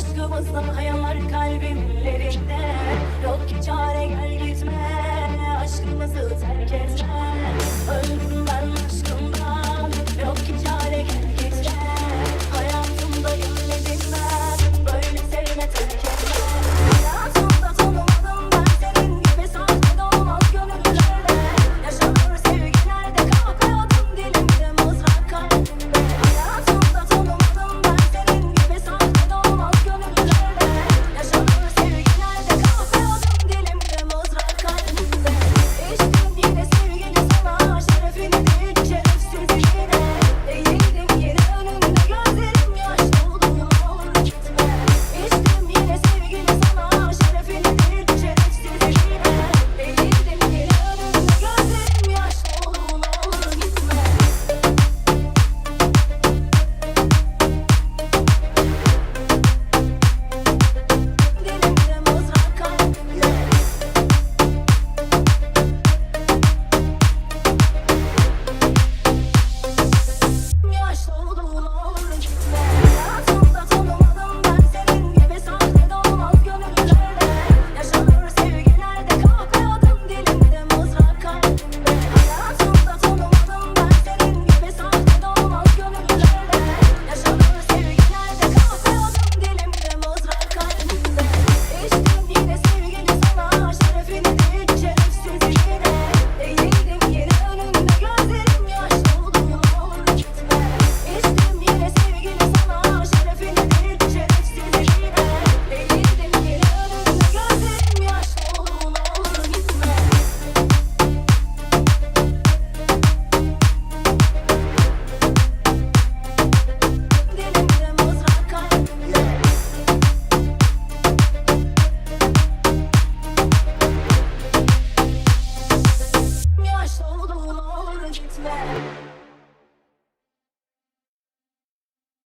Aşkımızdan hayaller kalbimlerinde Yok ki çare gel gitme Aşkımızı terk etme.